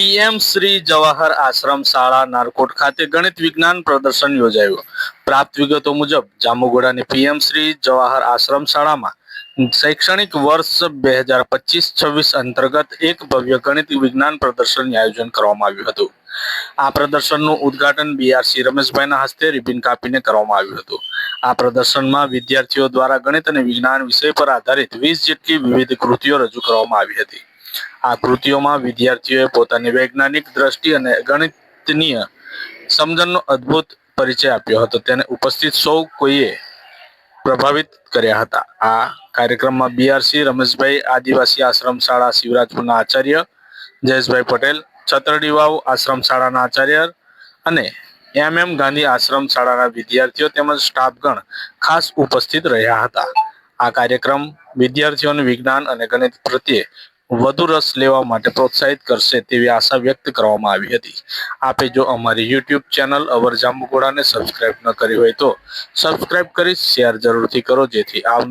PM Shri Jawahar આશ્રમ શાળા નારકોટ ખાતે ગણિત વિજ્ઞાન પ્રદર્શન યોજાયું. પ્રાપ્ત વિગતો મુજબ જામુગોડાની પીએમ શ્રી જવાહર આશ્રમ શાળામાં શૈક્ષણિક વર્ષ બે હજાર પચીસ છવ્વીસ અંતર્ગત એક ભવ્ય ગણિત વિજ્ઞાન પ્રદર્શનનું આયોજન કરવામાં આવ્યું હતું. આ પ્રદર્શનનું ઉદ્ઘાટન બીઆરસી રમેશભાઈના હસ્તે રિબિન કાપીને કરવામાં આવ્યું હતું. આ પ્રદર્શનમાં વિદ્યાર્થીઓ દ્વારા ગણિત અને વિજ્ઞાન વિષય પર આધારિત વીસ જેટલી વિવિધ કૃતિઓ રજૂ કરવામાં આવી હતી. આ કૃતિઓમાં વિદ્યાર્થીઓએ પોતાની વૈજ્ઞાનિક દ્રષ્ટિ અને ગણિતનીય સમજણનો અદ્ભુત પરિચય આપ્યો હતો. તેને ઉપસ્થિત સૌ કોઈએ પ્રભાવિત કર્યા હતા. આ કાર્યક્રમમાં બીઆરસી રમેશભાઈ, આદિવાસી આશ્રમ શાળા, શિવરાજપુરના આચાર્ય, જયેશભાઈ પટેલ છતરડી વાવ આશ્રમ શાળાના આચાર્ય અને એમ એમ ગાંધી આશ્રમ શાળાના વિદ્યાર્થીઓ તેમજ સ્ટાફગણ ખાસ ઉપસ્થિત રહ્યા હતા. આ કાર્યક્રમ વિદ્યાર્થીઓને વિજ્ઞાન અને ગણિત પ્રત્યે વધુ રસ લેવા માટે પ્રોત્સાહિત કરશે તેવી આશા વ્યક્ત કરવામાં આવી હતી. આપે જો અમારી યુટ્યુબ ચેનલ અવર જાંબુઘોડાને સબસ્ક્રાઇબ ન કરી હોય તો સબસ્ક્રાઇબ કરી શેર જરૂરથી કરો જેથી આવનાર